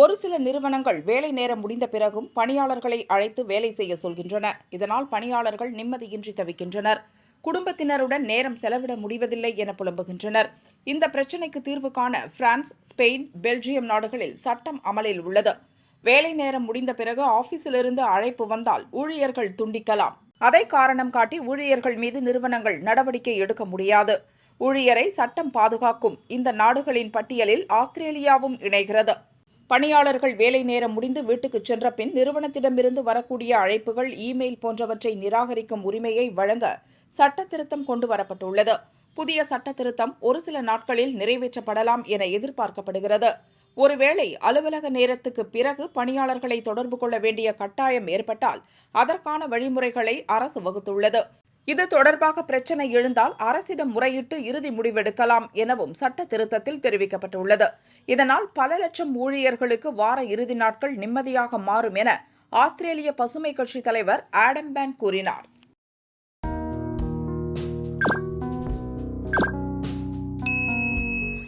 ஒரு சில நிறுவனங்கள் வேலை நேரம் முடிந்த பிறகும் பணியாளர்களை அழைத்து வேலை செய்ய சொல்கின்றன. இதனால் பணியாளர்கள் நிம்மதியின்றி தவிக்கின்றனர். குடும்பத்தினருடன் நேரம் செலவிட முடிவதில்லை என புலம்புகின்றனர். இந்த பிரச்சினைக்கு தீர்வு காண பிரான்ஸ் ஸ்பெயின் பெல்ஜியம் நாடுகளில் சட்டம் அமலில் உள்ளது. வேலை நேரம் முடிந்த பிறகு ஆபீஸிலிருந்து அழைப்பு வந்தால் ஊழியர்கள் துண்டிக்கலாம். அதை காரணம் காட்டி ஊழியர்கள் மீது நிறுவனங்கள் நடவடிக்கை எடுக்க முடியாது. ஊழியரை சட்டம் பாதுகாக்கும் இந்த நாடுகளின் பட்டியலில் ஆஸ்திரேலியாவும் இணைகிறது. பணியாளர்கள் வேலை நேரம் முடிந்து வீட்டுக்கு சென்ற பின் நிறுவனத்திடமிருந்து வரக்கூடிய அழைப்புகள் இமெயில் போன்றவற்றை நிராகரிக்கும் உரிமையை வழங்க சட்ட திருத்தம் கொண்டு வரப்பட்டுள்ளது. புதிய சட்ட திருத்தம் ஒரு சில நாட்களில் நிறைவேற்றப்படலாம் என எதிர்பார்க்கப்படுகிறது. ஒருவேளை அலுவலக நேரத்துக்கு பிறகு பணியாளர்களை தொடர்பு கொள்ள வேண்டிய கட்டாயம் ஏற்பட்டால் அதற்கான வழிமுறைகளை அரசு வகுத்துள்ளது. இது தொடர்பாக பிரச்சனை எழுந்தால் அரசிடம் முறையிட்டு இறுதி முடிவெடுக்கலாம் எனவும் சட்ட திருத்தத்தில் தெரிவிக்கப்பட்டுள்ளது. இதனால் பல லட்சம் ஊழியர்களுக்கு வார இறுதி நாட்கள் நிம்மதியாக மாறும் என ஆஸ்திரேலிய பசுமை கட்சி தலைவர் ஆடம் பேன் கூறினார்.